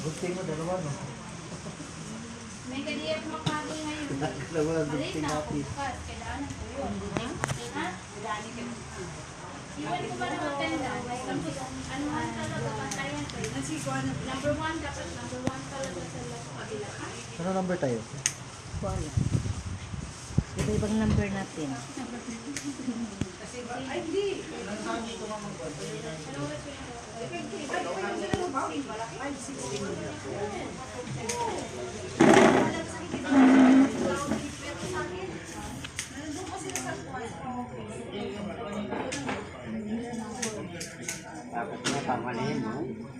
Gunting mo, dalawa, no? May kadiyak makali ngayon. Dalawa na ako natin. Kailangan ko yun. Ha? Iwan ko ba attendance? Tapos, ano man talaga pantayan ko. Number one, dapat number one talaga sa kabila. Ano number tayo? Wala. Iba-ibang number natin. Dapat na pamalihin mo. Hmm. May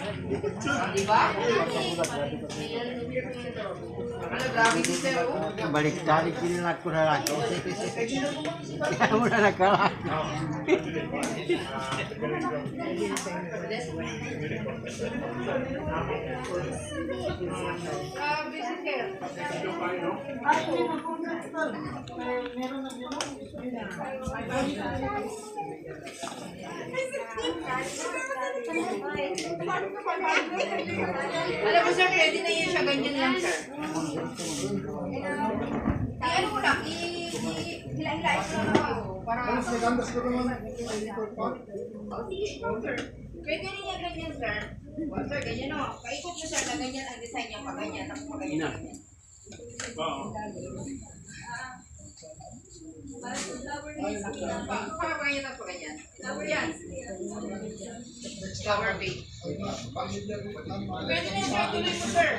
yung ka. Balik tadi kinilak ko na Alam mo sir, pwede na yan siya ganyan lang sir. Ay, ano mo lang, i... i- Hilahin-lahin ko lang ako. Para... Sige, sure, sir. Pwede rin yan ganyan sir. Oh, sir, ganyan o. Paikot mo sir na ganyan ang design niya pa ganyan. Tapos pa ganyan. Pa- Para pa ganyan, tapos ganyan. Yan. Flower base. Pwede na sir.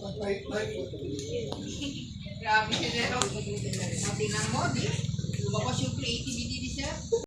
Tuloy mo sir. Grabe si Zero. O, tingnan mo, di. Lumabas yung creativity